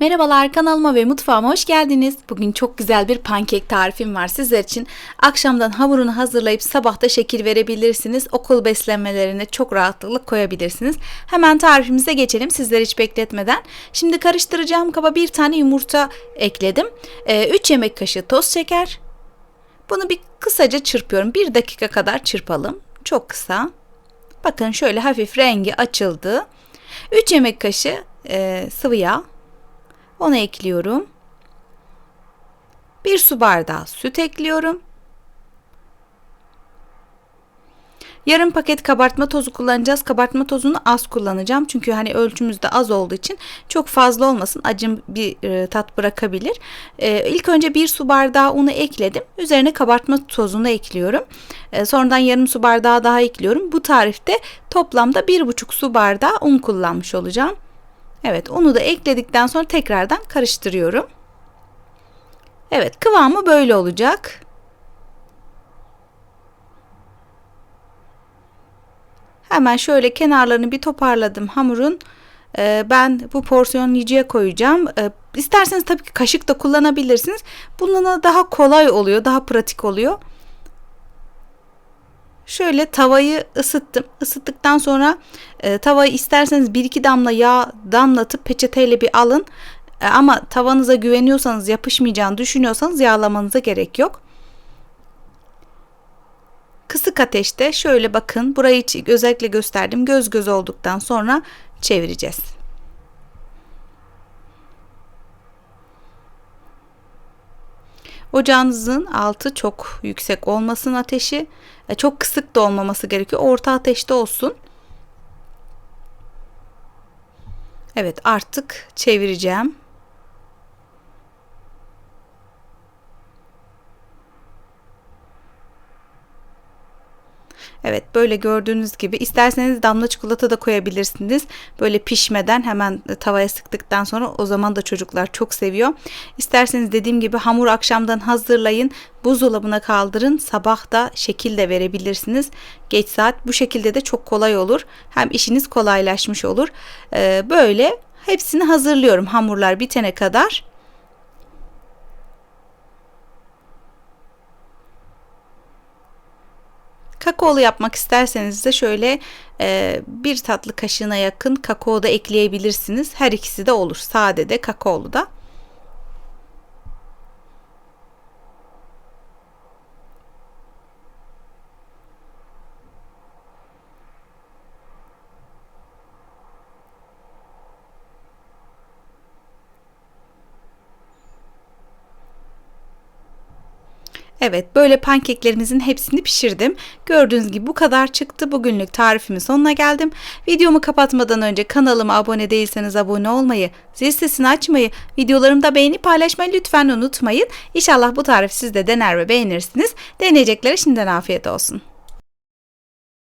Merhabalar kanalıma ve mutfağıma hoş geldiniz. Bugün çok güzel bir pankek tarifim var sizler için. Akşamdan hamurunu hazırlayıp sabahta şekil verebilirsiniz. Okul beslenmelerine çok rahatlıkla koyabilirsiniz. Hemen tarifimize geçelim sizleri hiç bekletmeden. Şimdi karıştıracağım kaba bir tane yumurta ekledim. 3 yemek kaşığı toz şeker. Bunu bir kısaca çırpıyorum. 1 dakika kadar çırpalım. Çok kısa. Bakın şöyle hafif rengi açıldı. 3 yemek kaşığı e, sıvı yağ. Onu ekliyorum. Bir su bardağı süt ekliyorum. Yarım paket kabartma tozu kullanacağız. Kabartma tozunu az kullanacağım. Çünkü hani ölçümüz de az olduğu için çok fazla olmasın. Acım bir e, tat bırakabilir. E, ilk önce bir su bardağı unu ekledim. Üzerine kabartma tozunu ekliyorum. E, sonradan yarım su bardağı daha ekliyorum. Bu tarifte toplamda bir buçuk su bardağı un kullanmış olacağım. Evet unu da ekledikten sonra tekrardan karıştırıyorum. Evet kıvamı böyle olacak. Hemen şöyle kenarlarını bir toparladım hamurun. Ee, ben bu porsiyon yiyeceğe koyacağım. Ee, isterseniz tabii ki kaşık da kullanabilirsiniz. Bununla daha kolay oluyor, daha pratik oluyor. Şöyle tavayı ısıttım. Isıttıktan sonra e, tavayı isterseniz bir iki damla yağ damlatıp peçeteyle bir alın. E, ama tavanıza güveniyorsanız yapışmayacağını düşünüyorsanız yağlamanıza gerek yok. Kısık ateşte şöyle bakın burayı özellikle gösterdim. Göz göz olduktan sonra çevireceğiz. Ocağınızın altı çok yüksek olmasın ateşi. E, çok kısık da olmaması gerekiyor. Orta ateşte olsun. Evet artık çevireceğim. Evet böyle gördüğünüz gibi isterseniz damla çikolata da koyabilirsiniz. Böyle pişmeden hemen tavaya sıktıktan sonra o zaman da çocuklar çok seviyor. İsterseniz dediğim gibi hamur akşamdan hazırlayın. Buzdolabına kaldırın. Sabah da şekil de verebilirsiniz. Geç saat bu şekilde de çok kolay olur. Hem işiniz kolaylaşmış olur. Ee, böyle hepsini hazırlıyorum hamurlar bitene kadar. Kakaolu yapmak isterseniz de şöyle e, bir tatlı kaşığına yakın kakao da ekleyebilirsiniz. Her ikisi de olur. Sade de kakaolu da. Evet böyle pankeklerimizin hepsini pişirdim. Gördüğünüz gibi bu kadar çıktı. Bugünlük tarifimin sonuna geldim. Videomu kapatmadan önce kanalıma abone değilseniz abone olmayı, zil sesini açmayı, videolarımda beğeni paylaşmayı lütfen unutmayın. İnşallah bu tarif siz de dener ve beğenirsiniz. Deneyeceklere şimdiden afiyet olsun.